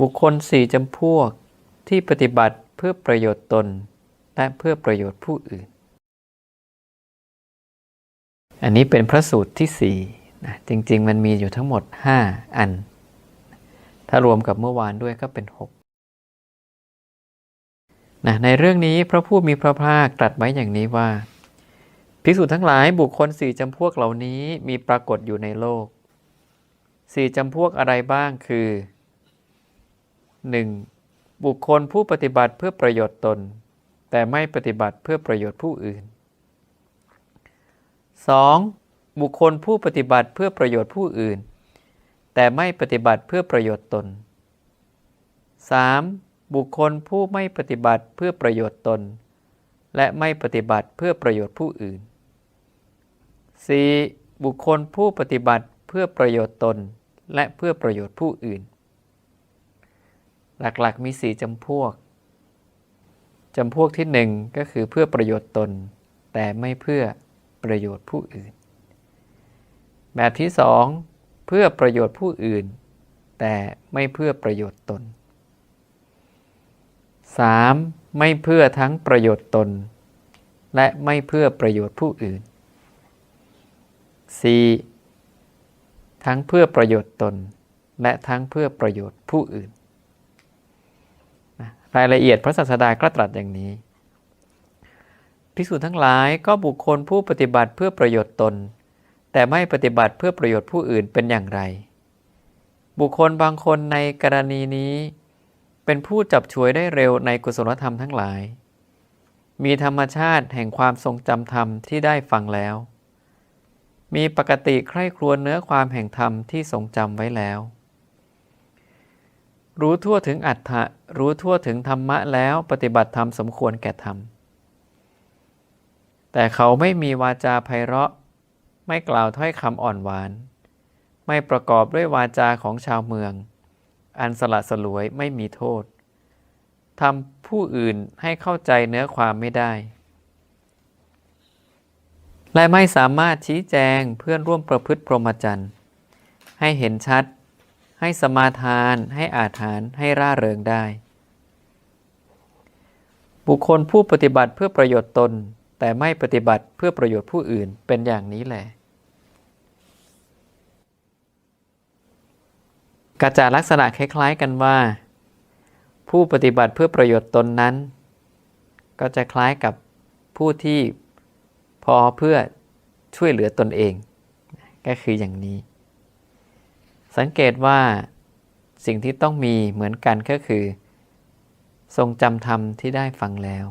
บุคคลสี่จำพวกที่ปฏิบัติเพื่อประโยชน์ตน และเพื่อประโยชน์ผู้อื่น อันนี้เป็นพระสูตรที่สี่นะจริง ๆ มันมีอยู่ทั้งหมด 5 อัน ถ้ารวมกับเมื่อวานด้วยก็เป็น6นะในเรื่องนี้พระผู้มีพระภาคตรัสไว้อย่างนี้ว่า ภิกษุทั้งหลายบุคคลสี่จำพวกเหล่านี้มีปรากฏอยู่ในโลกสี่จำพวกอะไรบ้างคือ 1. บุคคลผู้ปฏิบัติเพื่อประโยชน์ตน แต่ไม่ปฏิบัติเพื่อประโยชน์ผู้อื่น 2. บุคคลผู้ปฏิบัติเพื่อประโยชน์ผู้อื่น แต่ไม่ปฏิบัติเพื่อประโยชน์ตน 3. บุคคลผู้ไม่ปฏิบัติเพื่อประโยชน์ตน และไม่ปฏิบัติเพื่อประโยชน์ผู้อื่น 4. บุคคลผู้ปฏิบัติเพื่อประโยชน์ตน และเพื่อประโยชน์ผู้อื่น หลักๆมีสี่จำพวกจำพวกที่หนึ่งก็คือเพื่อประโยชน์ตน แต่ไม่เพื่อประโยชน์ผู้อื่น แบบที่สองเพื่อประโยชน์ผู้อื่น แต่ไม่เพื่อประโยชน์ตน 3. ไม่เพื่อทั้งประโยชน์ตน และไม่เพื่อประโยชน์ผู้อื่น 4. ทั้งเพื่อประโยชน์ตน และทั้งเพื่อประโยชน์ผู้อื่น รายละเอียดพระศาสดาก็ตรัสอย่างนี้ ภิกษุทั้งหลายก็บุคคลผู้ปฏิบัติเพื่อประโยชน์ตน แต่ไม่ปฏิบัติเพื่อประโยชน์ผู้อื่นเป็นอย่างไร บุคคลบางคนในกรณีนี้ เป็นผู้จับฉวยได้เร็วในกุศลธรรมทั้งหลาย มีธรรมชาติแห่งความทรงจำธรรมที่ได้ฟังแล้ว มีปกติใคร่ครวญเนื้อความแห่งธรรมที่ทรงจำไว้แล้ว รู้ทั่วถึงอัตถะรู้ทั่วถึงธรรมะแล้วปฏิบัติธรรมสมควรแก่ธรรม แต่เขาไม่มีวาจาไพเราะ ไม่กล่าวถ้อยคำอ่อนหวาน ไม่ประกอบด้วยวาจาของชาวเมือง อันสละสลวยไม่มีโทษทำผู้อื่นให้เข้าใจเนื้อความไม่ได้ และไม่สามารถชี้แจงเพื่อนร่วมประพฤติพรหมจรรย์ให้เห็นชัด ให้สมาทาน ให้อาถานให้ร่าเริงได้ บุคคลผู้ปฏิบัติเพื่อประโยชน์ตน แต่ไม่ปฏิบัติเพื่อประโยชน์ผู้อื่นเป็นอย่างนี้แหละกระจาลักษณะคล้าย ๆ กันว่า ผู้ปฏิบัติเพื่อประโยชน์ตนนั้น ก็จะคล้ายกับผู้ที่พอเพื่อช่วยเหลือตนเอง ก็คืออย่างนี้ สังเกตว่าสิ่งที่ต้องมีเหมือนกันก็คือ ทรงจำธรรมที่ได้ฟังแล้ว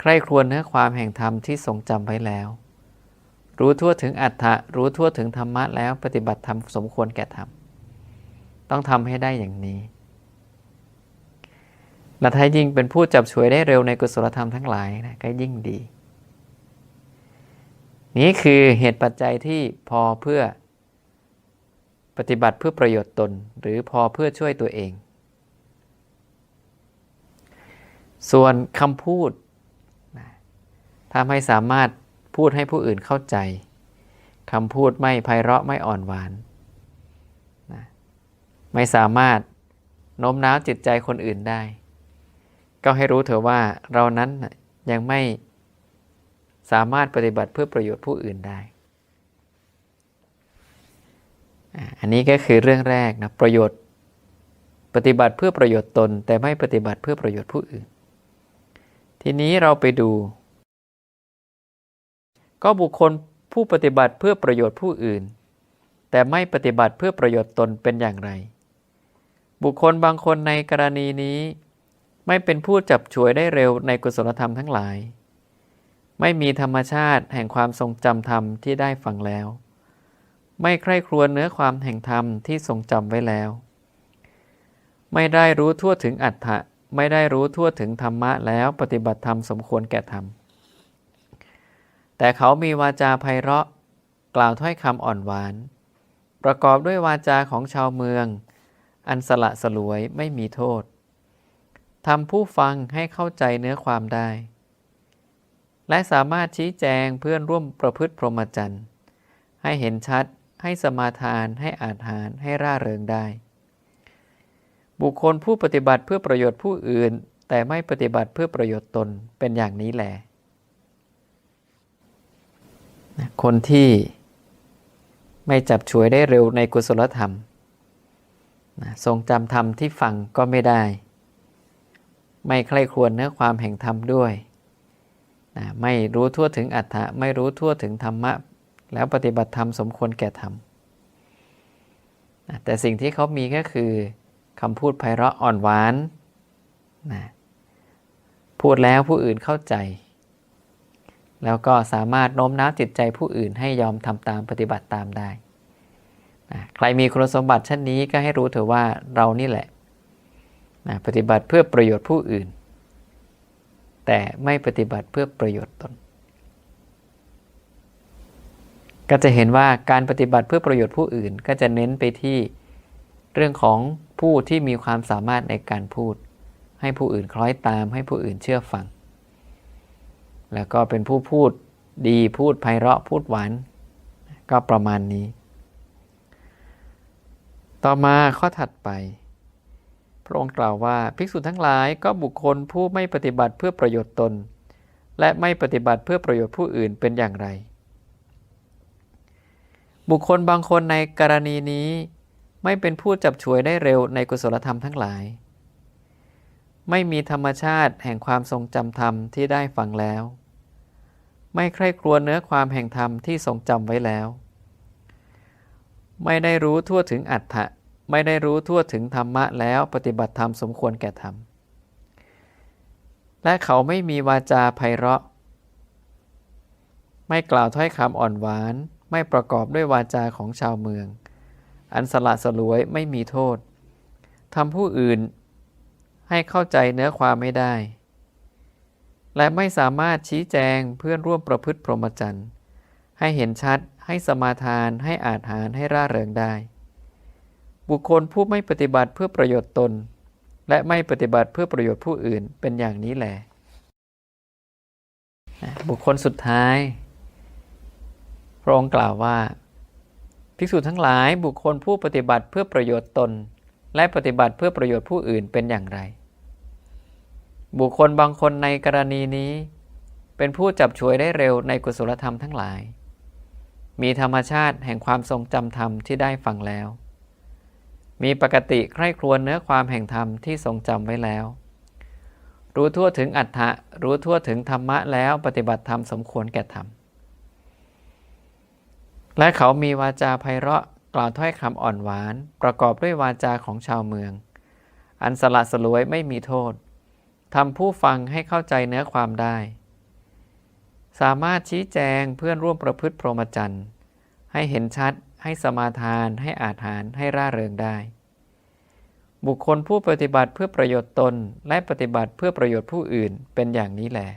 ใคร่ครวญเนื้อความแห่งธรรมที่ทรงจำไว้แล้ว รู้ทั่วถึงอัตถะรู้ทั่วถึงธรรมะแล้วปฏิบัติธรรมสมควรแก่ธรรม ต้องทำให้ได้อย่างนี้และถ้ายิ่งเป็นผู้จับฉวยได้เร็วในกุศลธรรมทั้งหลายนะก็ยิ่งดี นี้คือเหตุปัจจัยที่พอเพื่อ ปฏิบัติเพื่อประโยชน์ตนหรือพอเพื่อช่วยตัวเอง ส่วนคำพูดถ้าไม่สามารถพูดให้ผู้อื่นเข้าใจคำพูดไม่ไพเราะไม่อ่อนหวานนะไม่สามารถโน้มน้าวจิตใจคนอื่นได้ ก็ให้รู้เถอะว่าเรานั้นยังไม่สามารถปฏิบัติเพื่อประโยชน์ผู้อื่นได้ อันนี้ก็คือเรื่องแรกนะประโยชน์ปฏิบัติเพื่อประโยชน์ตน แต่ไม่ปฏิบัติเพื่อประโยชน์ผู้อื่น ทีนี้เราไปดู ก็บุคคลผู้ปฏิบัติเพื่อประโยชน์ผู้อื่น แต่ไม่ปฏิบัติเพื่อประโยชน์ตนเป็นอย่างไร บุคคลบางคนในกรณีนี้ไม่เป็นผู้จับฉวยได้เร็วในกุศลธรรมทั้งหลาย ไม่มีธรรมชาติแห่งความทรงจำธรรมที่ได้ฟังแล้ว ไม่ใคร่ครวญเนื้อความแห่งธรรมที่ทรงจำไว้แล้ว ไม่ได้รู้ทั่วถึงอัตถะไม่ได้รู้ทั่วถึงธรรมะแล้วปฏิบัติธรรมสมควรแก่ธรรม แต่เขามีวาจาไพเราะ กล่าวถ้อยคำอ่อนหวาน ประกอบด้วยวาจาของชาวเมือง อันสละสลวยไม่มีโทษทำผู้ฟังให้เข้าใจเนื้อความได้ และสามารถชี้แจงเพื่อนร่วมประพฤติพรหมจรรย์ให้เห็นชัด ให้สมาทาน ให้อาหาร ให้ร่าเริงได้ บุคคลผู้ปฏิบัติเพื่อประโยชน์ผู้อื่น แต่ไม่ปฏิบัติเพื่อประโยชน์ตนเป็นอย่างนี้แหละคนที่ไม่จับฉวยได้เร็วในกุศลธรรม ทรงจำธรรมที่ฟังก็ไม่ได้ ไม่ใคร่ครวญเนื้อความแห่งธรรมด้วย ไม่รู้ทั่วถึงอัตถะไม่รู้ทั่วถึงธรรมะ แล้วปฏิบัติธรรมสมควรแก่ธรรมแต่สิ่งที่เขามีก็คือคำพูดไพเราะอ่อนหวานนะพูดแล้วผู้อื่นเข้าใจ แล้วก็สามารถโน้มน้าวจิตใจผู้อื่นให้ยอมทำตามปฏิบัติตามได้นะใครมีคุณสมบัติเช่นนี้ก็ให้รู้เถอะว่าเรานี่แหละนะปฏิบัติเพื่อประโยชน์ผู้อื่น แต่ไม่ปฏิบัติเพื่อประโยชน์ตน ก็จะเห็นว่าการปฏิบัติเพื่อประโยชน์ผู้อื่น ก็จะเน้นไปที่เรื่องของผู้ที่มีความสามารถในการพูด ให้ผู้อื่นคล้อยตาม ให้ผู้อื่นเชื่อฟัง แล้วก็เป็นผู้พูดดีพูดไพเราะพูดหวาน ก็ประมาณนี้ ต่อมาข้อถัดไป พระองค์กล่าวว่าภิกษุทั้งหลายก็บุคคลผู้ไม่ปฏิบัติเพื่อประโยชน์ตน และไม่ปฏิบัติเพื่อประโยชน์ผู้อื่นเป็นอย่างไร บุคคลบางคนในกรณีนี้ไม่เป็นผู้จับฉวยได้เร็วในกุศลธรรมทั้งหลาย ไม่มีธรรมชาติแห่งความทรงจำธรรมที่ได้ฟังแล้ว ไม่ใคร่ครวญเนื้อความแห่งธรรมที่ทรงจำไว้แล้ว ไม่ได้รู้ทั่วถึงอัตถะไม่ได้รู้ทั่วถึงธรรมะแล้วปฏิบัติธรรมสมควรแก่ธรรม และเขาไม่มีวาจาไพเราะ ไม่กล่าวถ้อยคำอ่อนหวาน ไม่ประกอบด้วยวาจาของชาวเมือง อันสละสลวยไม่มีโทษทำผู้อื่นให้เข้าใจเนื้อความไม่ได้ และไม่สามารถชี้แจงเพื่อนร่วมประพฤติพรหมจรรย์ ให้เห็นชัด ให้สมาทาน ให้อาจหาร ให้ร่าเริงได้ บุคคลผู้ไม่ปฏิบัติเพื่อประโยชน์ตน และไม่ปฏิบัติเพื่อประโยชน์ผู้อื่นเป็นอย่างนี้แหละ บุคคลสุดท้าย ระองค์กล่าวว่า ภิกษุทั้งหลายบุคคลผู้ปฏิบัติเพื่อประโยชน์ตน และปฏิบัติเพื่อประโยชน์ผู้อื่นเป็นอย่างไร บุคคลบางคนในกรณีนี้ เป็นผู้จับฉวยได้เร็วในกุศลธรรมทั้งหลาย มีธรรมชาติแห่งความทรงจำธรรมที่ได้ฟังแล้ว มีปกติใคร่ครวญเนื้อความแห่งธรรมที่ทรงจำไว้แล้วรู้ทั่วถึงอัตถะรู้ทั่วถึงธรรมะแล้วปฏิบัติธรรมสมควรแก่ธรรม และเขามีวาจาไพเราะกล่าวถ้อยคำอ่อนหวาน ประกอบด้วยวาจาของชาวเมือง อันสละสลวยไม่มีโทษทำผู้ฟังให้เข้าใจเนื้อความได้ สามารถชี้แจงเพื่อนร่วมประพฤติพรหมจรรย์ ให้เห็นชัด ให้สมาทาน ให้อาถาน ให้ร่าเริงได้ บุคคลผู้ปฏิบัติเพื่อประโยชน์ตน และปฏิบัติเพื่อประโยชน์ผู้อื่นเป็นอย่างนี้แหละ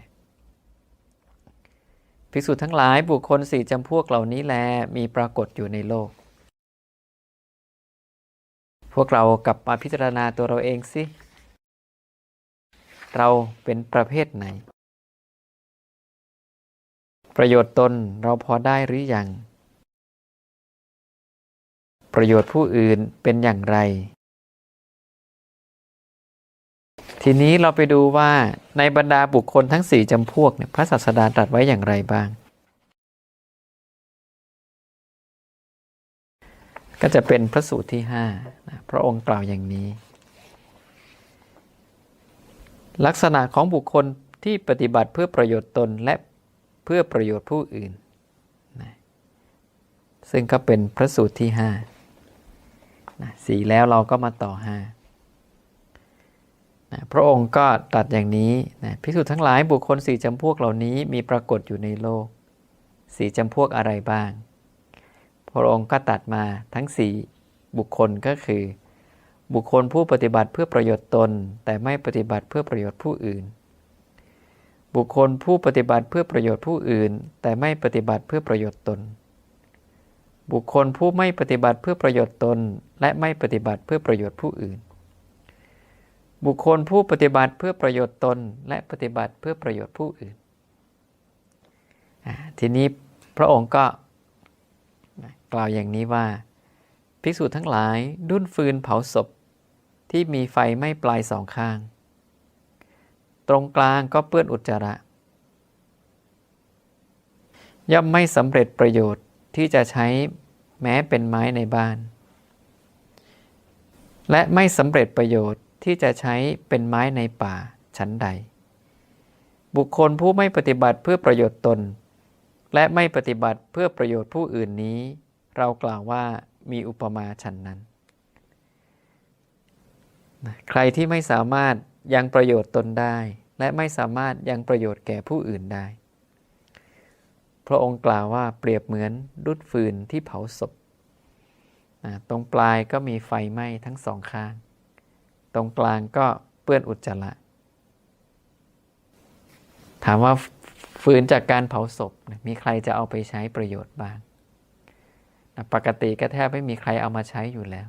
ภิกษุทั้งหลายบุคคลสี่จำพวกเหล่านี้แลมีปรากฏอยู่ในโลก พวกเรากลับมาพิจารณาตัวเราเองสิ เราเป็นประเภทไหน ประโยชน์ตนเราพอได้หรืออยัง ประโยชน์ผู้อื่นเป็นอย่างไร ทีนี้เราไปดูว่าในบรรดาบุคคลทั้งสี่จำพวกเนี่ยพระศาสดาตรัสไว้อย่างไรบ้าง ก็จะเป็นพระสูตรที่ห้านะพระองค์กล่าวอย่างนี้ ลักษณะของบุคคลที่ปฏิบัติเพื่อประโยชน์ตนและเพื่อประโยชน์ผู้อื่นนะซึ่งก็เป็นพระสูตรที่ห้านะสี่แล้วเราก็มาต่อห้า นะพระองค์ก็ตรัสอย่างนี้นะพิสูจน์ทั้งหลายบุคคลสี่จำพวกเหล่านี้มีปรากฏอยู่ในโลกสี่จำพวกอะไรบ้าง พระองค์ก็ตัดมาทั้งสี่บุคคลก็คือ บุคคลผู้ปฏิบัติเพื่อประโยชน์ตน แต่ไม่ปฏิบัติเพื่อประโยชน์ผู้อื่น บุคคลผู้ปฏิบัติเพื่อประโยชน์ผู้อื่น แต่ไม่ปฏิบัติเพื่อประโยชน์ตน บุคคลผู้ไม่ปฏิบัติเพื่อประโยชน์ตน และไม่ปฏิบัติเพื่อประโยชน์ผู้อื่น บุคคลผู้ปฏิบัติเพื่อประโยชน์ตนและปฏิบัติเพื่อประโยชน์ผู้อื่น ทีนี้พระองค์ก็กล่าวอย่างนี้ว่า ภิกษุทั้งหลายดุ้นฟืนเผาศพที่มีไฟไม้ปลายสองข้าง ตรงกลางก็เปื้อนอุจจาระ ย่อมไม่สำเร็จประโยชน์ที่จะใช้แม้เป็นไม้ในบ้าน และไม่สำเร็จประโยชน์ ที่จะใช้เป็นไม้ในป่าชั้นใด บุคคลผู้ไม่ปฏิบัติเพื่อประโยชน์ตน และไม่ปฏิบัติเพื่อประโยชน์ผู้อื่นนี้ เรากล่าวว่ามีอุปมาฉันนั้นใครที่ไม่สามารถยังประโยชน์ตนได้ และไม่สามารถยังประโยชน์แก่ผู้อื่นได้ พระองค์กล่าวว่าเปรียบเหมือนดุดฟืนที่เผาศพตรงปลายก็มีไฟไหม้ทั้งสองข้าง ตรงกลางก็เปื้อนอุจจาระ ถามว่าฟืนจากการเผาศพมีใครจะเอาไปใช้ประโยชน์บ้าง ปกติก็แทบไม่มีใครเอามาใช้อยู่แล้ว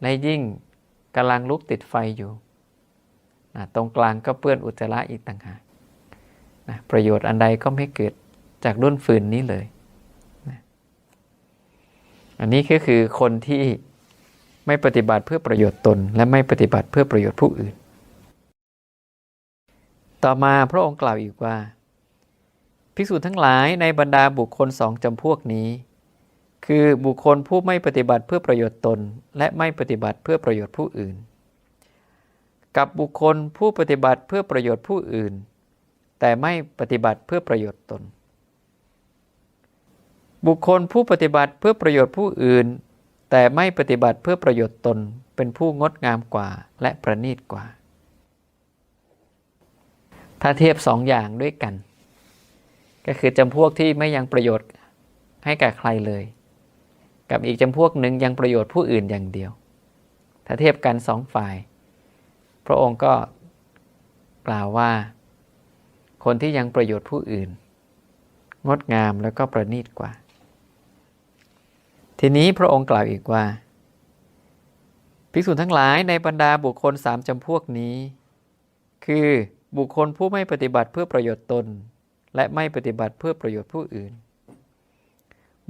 และยิ่งกำลังลุกติดไฟอยู่ ตรงกลางก็เปื้อนอุจจาระอีกต่างหากประโยชน์อันใดก็ไม่เกิดจากรุ่นฟืนนี้เลย อันนี้ก็คือคนที่ ไม่ปฏิบัติเพื่อประโยชน์ตน และไม่ปฏิบัติเพื่อประโยชน์ผู้อื่น ต่อมาพระองค์กล่าวอีกว่า ภิกษุทั้งหลายในบรรดาบุคคลสองจำพวกนี้ คือบุคคลผู้ไม่ปฏิบัติเพื่อประโยชน์ตน และไม่ปฏิบัติเพื่อประโยชน์ผู้อื่น กับบุคคลผู้ปฏิบัติเพื่อประโยชน์ผู้อื่น แต่ไม่ปฏิบัติเพื่อประโยชน์ตนบุคคลผู้ปฏิบัติเพื่อประโยชน์ผู้อื่น แต่ไม่ปฏิบัติเพื่อประโยชน์ตนเป็นผู้งดงามกว่าและประณีตกว่า ถ้าเทียบสองอย่างด้วยกัน ก็คือจำพวกที่ไม่ยังประโยชน์ให้กับใครเลย กับอีกจำพวกหนึ่งยังประโยชน์ผู้อื่นอย่างเดียว ถ้าเทียบกันสองฝ่าย พระองค์ก็กล่าวว่า คนที่ยังประโยชน์ผู้อื่น งดงามแล้วก็ประณีตกว่า ทีนี้พระองค์กล่าวอีกว่า ภิกษุทั้งหลายในบรรดาบุคคลสามจำพวกนี้ คือบุคคลผู้ไม่ปฏิบัติเพื่อประโยชน์ตน และไม่ปฏิบัติเพื่อประโยชน์ผู้อื่น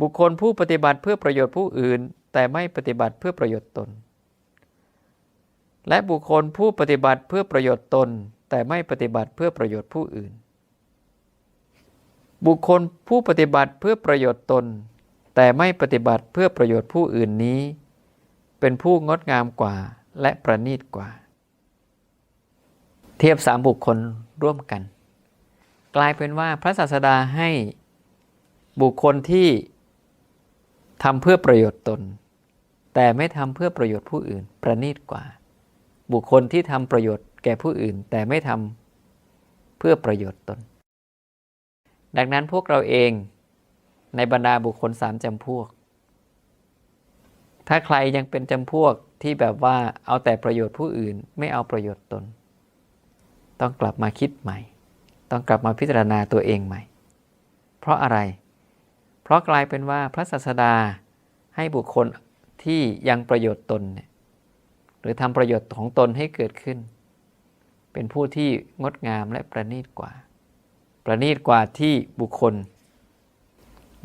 บุคคลผู้ปฏิบัติเพื่อประโยชน์ผู้อื่น แต่ไม่ปฏิบัติเพื่อประโยชน์ตน และบุคคลผู้ปฏิบัติเพื่อประโยชน์ตน แต่ไม่ปฏิบัติเพื่อประโยชน์ผู้อื่น บุคคลผู้ปฏิบัติเพื่อประโยชน์ตน แต่ไม่ปฏิบัติเพื่อประโยชน์ผู้อื่นนี้ เป็นผู้งดงามกว่าและประณีตกว่า เทียบสามบุคคลร่วมกัน กลายเป็นว่าพระศาสดาให้บุคคลที่ทำเพื่อประโยชน์ตน แต่ไม่ทำเพื่อประโยชน์ผู้อื่น ประณีตกว่า บุคคลที่ทำประโยชน์แก่ผู้อื่น แต่ไม่ทำเพื่อประโยชน์ตน ดังนั้นพวกเราเอง ในบรรดาบุคคลสามจำพวก ถ้าใครยังเป็นจำพวกที่แบบว่าเอาแต่ประโยชน์ผู้อื่น ไม่เอาประโยชน์ตน ต้องกลับมาคิดใหม่ ต้องกลับมาพิจารณาตัวเองใหม่ เพราะอะไร เพราะกลายเป็นว่าพระศาสดาให้บุคคลที่ยังประโยชน์ตนเนี่ยหรือทำประโยชน์ของตนให้เกิดขึ้น เป็นผู้ที่งดงามและประณีตกว่า ประณีตกว่าที่บุคคล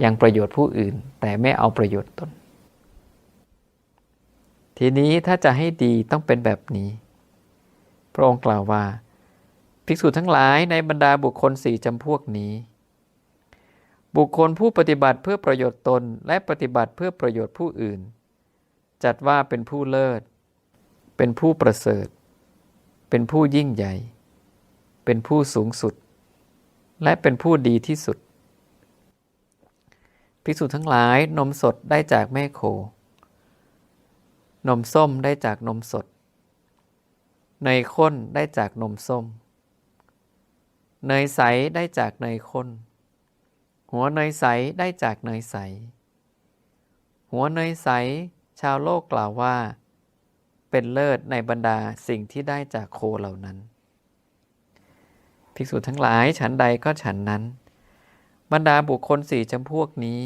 ยังประโยชน์ผู้อื่น แต่ไม่เอาประโยชน์ตน ทีนี้ถ้าจะให้ดีต้องเป็นแบบนี้ พระองค์กล่าวว่า ภิกษุทั้งหลายในบรรดาบุคคลสี่จำพวกนี้ บุคคลผู้ปฏิบัติเพื่อประโยชน์ตนและปฏิบัติเพื่อประโยชน์ผู้อื่น จัดว่าเป็นผู้เลิศ เป็นผู้ประเสริฐ เป็นผู้ยิ่งใหญ่ เป็นผู้สูงสุด และเป็นผู้ดีที่สุด ภิกษุทั้งหลายนมสดได้จากแม่โค นมส้มได้จากนมสด เนยข้นได้จากนมส้ม เนยใสได้จากเนยข้น หัวเนยใสได้จากเนยใส หัวเนยใสชาวโลกกล่าวว่า เป็นเลิศในบรรดาสิ่งที่ได้จากโคเหล่านั้น ภิกษุทั้งหลายฉันใดก็ฉันนั้น บรรดาบุคคลสี่จำพวกนี้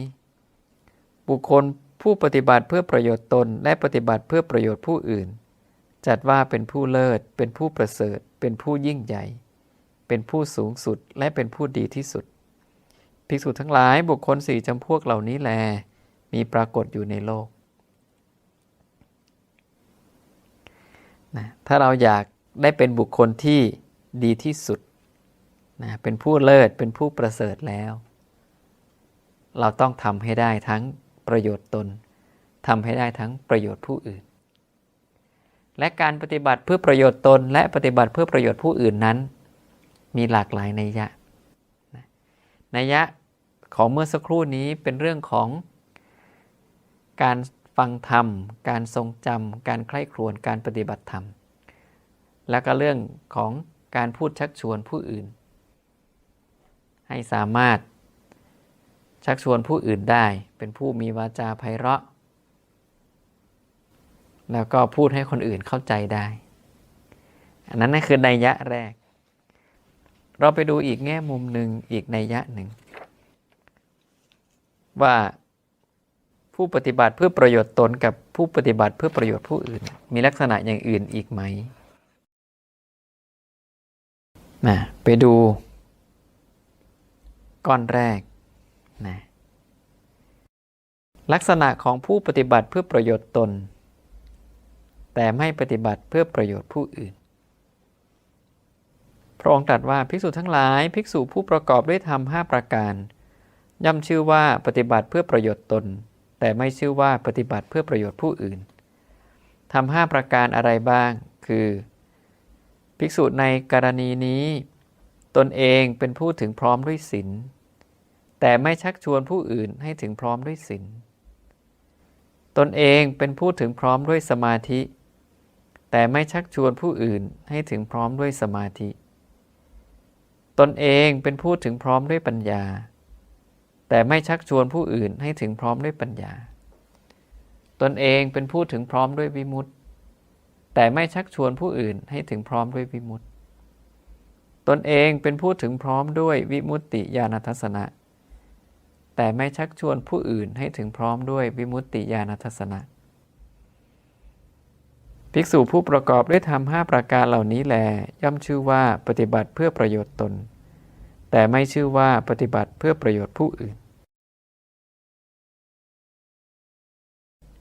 บุคคลผู้ปฏิบัติเพื่อประโยชน์ตนและปฏิบัติเพื่อประโยชน์ผู้อื่น จัดว่าเป็นผู้เลิศ เป็นผู้ประเสริฐ เป็นผู้ยิ่งใหญ่ เป็นผู้สูงสุดและเป็นผู้ดีที่สุด ภิกษุทั้งหลายบุคคลสี่จำพวกเหล่านี้แล มีปรากฏอยู่ในโลกนะถ้าเราอยากได้เป็นบุคคลที่ดีที่สุดนะเป็นผู้เลิศ เป็นผู้ประเสริฐแล้ว เราต้องทำให้ได้ทั้งประโยชน์ตนทำให้ได้ทั้งประโยชน์ผู้อื่น และการปฏิบัติเพื่อประโยชน์ตน และปฏิบัติเพื่อประโยชน์ผู้อื่นนั้น มีหลากหลายนัยยะนะนัยยะของเมื่อสักครู่นี้เป็นเรื่องของการฟังธรรม การทรงจำ การใคร่ครวญ การปฏิบัติธรรม แล้วก็เรื่องของการพูดชักชวนผู้อื่น ให้สามารถ ชักชวนผู้อื่นได้ เป็นผู้มีวาจาไพเราะ แล้วก็พูดให้คนอื่นเข้าใจได้ อันนั้นนั่นคือนัยยะแรก เราไปดูอีกแง่มุมหนึ่งอีกนัยยะหนึ่ง ว่าผู้ปฏิบัติเพื่อประโยชน์ตนกับผู้ปฏิบัติเพื่อประโยชน์ผู้อื่น มีลักษณะอย่างอื่นอีกไหมนะไปดูก้อนแรก นะลักษณะของผู้ปฏิบัติเพื่อประโยชน์ตน แต่ไม่ปฏิบัติเพื่อประโยชน์ผู้อื่น พระองค์ตรัสว่าภิกษุทั้งหลายภิกษุผู้ประกอบด้วยธรรมห้าประการ ย่อมชื่อว่าปฏิบัติเพื่อประโยชน์ตน แต่ไม่ชื่อว่าปฏิบัติเพื่อประโยชน์ผู้อื่นทำห้าประการอะไรบ้าง คือ ภิกษุในกรณีนี้ ตนเองเป็นผู้ถึงพร้อมด้วยศีล แต่ไม่ชักชวนผู้อื่นให้ถึงพร้อมด้วยศีลตนเองเป็นผู้ถึงพร้อมด้วยสมาธิ แต่ไม่ชักชวนผู้อื่นให้ถึงพร้อมด้วยสมาธิ ตนเองเป็นผู้ถึงพร้อมด้วยปัญญา แต่ไม่ชักชวนผู้อื่นให้ถึงพร้อมด้วยปัญญา ตนเองเป็นผู้ถึงพร้อมด้วยวิมุตติ แต่ไม่ชักชวนผู้อื่นให้ถึงพร้อมด้วยวิมุตติ ตนเองเป็นผู้ถึงพร้อมด้วยวิมุตติญาณทัศนะ แต่ไม่ชักชวนผู้อื่นให้ถึงพร้อมด้วยวิมุตติญาณทัศนะภิกษุผู้ประกอบด้วยธรรมห้าประการเหล่านี้แล ย่อมชื่อว่าปฏิบัติเพื่อประโยชน์ตน แต่ไม่ชื่อว่าปฏิบัติเพื่อประโยชน์ผู้อื่น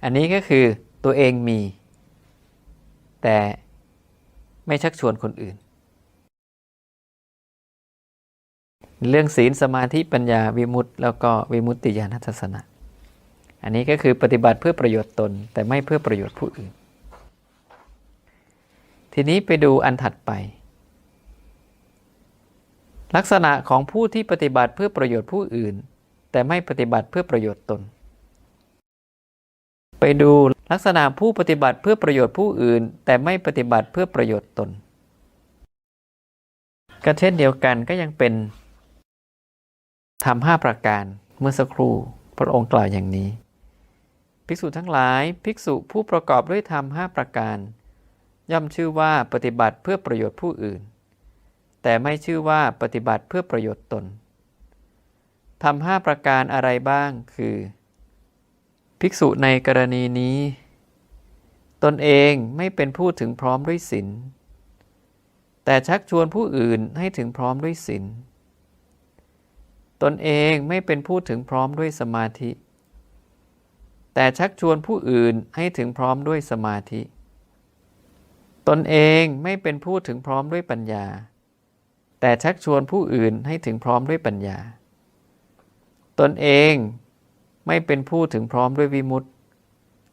อันนี้ก็คือตัวเองมี แต่ไม่ชักชวนคนอื่น เรื่องศีลสมาธิปัญญาวิมุตติแล้วก็วิมุตติญาณทัศนะ อันนี้ก็คือปฏิบัติเพื่อประโยชน์ตน แต่ไม่เพื่อประโยชน์ผู้อื่น ทีนี้ไปดูอันถัดไป ลักษณะของผู้ที่ปฏิบัติเพื่อประโยชน์ผู้อื่น แต่ไม่ปฏิบัติเพื่อประโยชน์ตน ไปดูลักษณะผู้ปฏิบัติเพื่อประโยชน์ผู้อื่น แต่ไม่ปฏิบัติเพื่อประโยชน์ตน ก็เช่นเดียวกันก็ยังเป็น ทำห้าประการเมื่อสักครู่พระองค์กล่าวอย่างนี้ ภิกษุทั้งหลายภิกษุผู้ประกอบด้วยธรรมห้าประการ ย่อมชื่อว่าปฏิบัติเพื่อประโยชน์ผู้อื่น แต่ไม่ชื่อว่าปฏิบัติเพื่อประโยชน์ตนทำห้าประการอะไรบ้างคือ ภิกษุในกรณีนี้ ตนเองไม่เป็นผู้ถึงพร้อมด้วยศีลแต่ชักชวนผู้อื่นให้ถึงพร้อมด้วยศีล ตนเองไม่เป็นผู้ถึงพร้อมด้วยสมาธิ แต่ชักชวนผู้อื่นให้ถึงพร้อมด้วยสมาธิ ตนเองไม่เป็นผู้ถึงพร้อมด้วยปัญญา แต่ชักชวนผู้อื่นให้ถึงพร้อมด้วยปัญญา ตนเองไม่เป็นผู้ถึงพร้อมด้วยวิมุตติ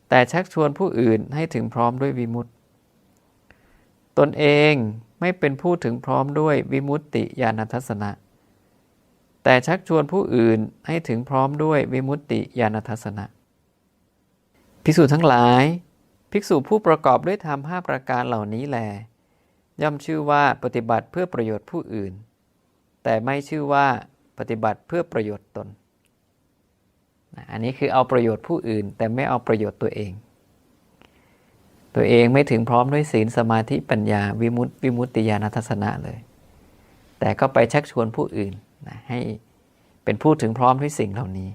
แต่ชักชวนผู้อื่นให้ถึงพร้อมด้วยวิมุตติ ตนเองไม่เป็นผู้ถึงพร้อมด้วยวิมุตติญาณทัศนะ แต่ชักชวนผู้อื่นให้ถึงพร้อมด้วยวิมุตติญาณทัศนะ ภิกษุทั้งหลาย ภิกษุผู้ประกอบด้วยธรรมห้าประการเหล่านี้แล ย่อมชื่อว่าปฏิบัติเพื่อประโยชน์ผู้อื่น แต่ไม่ชื่อว่าปฏิบัติเพื่อประโยชน์ตน อันนี้คือเอาประโยชน์ผู้อื่น แต่ไม่เอาประโยชน์ตัวเอง ตัวเองไม่ถึงพร้อมด้วยศีลสมาธิปัญญาวิมุตติวิมุตติญาณทัศนะเลย แต่ก็ไปชักชวนผู้อื่น นะให้เป็นผู้ถึงพร้อมด้วยสิ่งเหล่านี้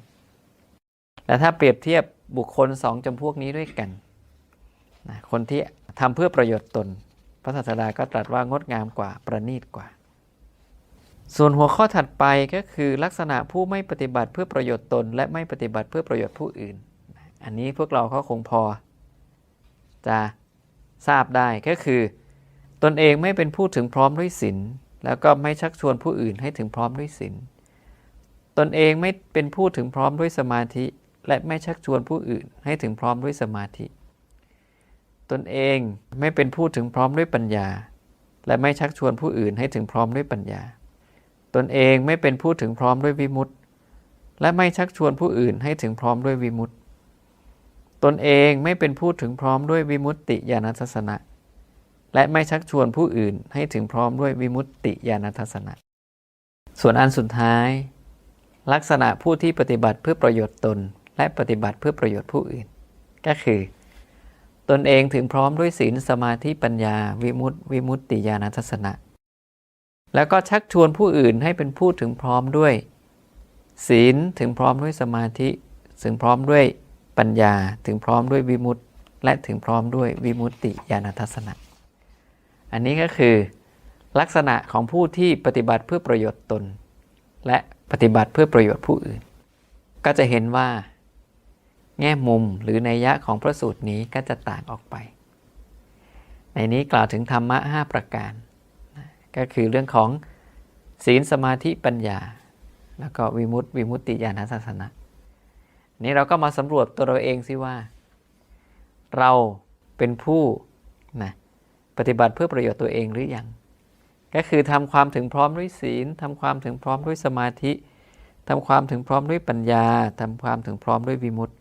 และถ้าเปรียบเทียบบุคคลสองจำพวกนี้ด้วยกันนะคนที่ทำเพื่อประโยชน์ตน พระศาสดาก็ตรัสว่างดงามกว่าประณีตกว่า ส่วนหัวข้อถัดไปก็คือลักษณะผู้ไม่ปฏิบัติเพื่อประโยชน์ตน และไม่ปฏิบัติเพื่อประโยชน์ผู้อื่น อันนี้พวกเราก็คงพอ จะทราบได้ก็คือ ตนเองไม่เป็นผู้ถึงพร้อมด้วยศีล แล้วก็ไม่ชักชวนผู้อื่นให้ถึงพร้อมด้วยศีลตนเองไม่เป็นผู้ถึงพร้อมด้วยสมาธิ และไม่ชักชวนผู้อื่นให้ถึงพร้อมด้วยสมาธิ ตนเองไม่เป็นผู้ถึงพร้อมด้วยปัญญา และไม่ชักชวนผู้อื่นให้ถึงพร้อมด้วยปัญญา ตนเองไม่เป็นผู้ถึงพร้อมด้วยวิมุตติ และไม่ชักชวนผู้อื่นให้ถึงพร้อมด้วยวิมุตติ ตนเองไม่เป็นผู้ถึงพร้อมด้วยวิมุตติญาณทัศนะ และไม่ชักชวนผู้อื่นให้ถึงพร้อมด้วยวิมุตติญาณทัศนะ ส่วนอันสุดท้าย ลักษณะผู้ที่ปฏิบัติเพื่อประโยชน์ตน และปฏิบัติเพื่อประโยชน์ผู้อื่น ก็คือ ตนเองถึงพร้อมด้วยศีลสมาธิปัญญา วิมุตติวิมุตติญาณทัศนะ แล้วก็ชักชวนผู้อื่นให้เป็นผู้ถึงพร้อมด้วย ศีลถึงพร้อมด้วยสมาธิถึงพร้อมด้วยปัญญาถึงพร้อมด้วยวิมุตติและถึงพร้อมด้วยวิมุตติญาณทัศนะ อันนี้ก็คือ ลักษณะของผู้ที่ปฏิบัติเพื่อประโยชน์ตน และปฏิบัติเพื่อประโยชน์ผู้อื่น ก็จะเห็นว่า แง่มุมหรือนัยยะของพระสูตรนี้ก็จะต่างออกไป ในนี้กล่าวถึงธรรมะ 5 ประการ ก็คือเรื่องของศีลสมาธิปัญญา แล้วก็วิมุตติวิมุตติญาณทัศนะนี้เราก็มาสำรวจตัวเราเองสิว่า เราเป็นผู้นะ ปฏิบัติเพื่อประโยชน์ตัวเองหรือยังก็คือทำความถึงพร้อมด้วยศีลทำความถึงพร้อมด้วยสมาธิทำความถึงพร้อมด้วยปัญญาทำความถึงพร้อมด้วยวิมุตติ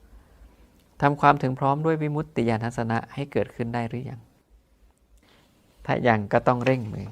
ทำความถึงพร้อมด้วยวิมุตติญาณทัศนะให้เกิดขึ้นได้หรือยังถ้ายังก็ต้องเร่งมือ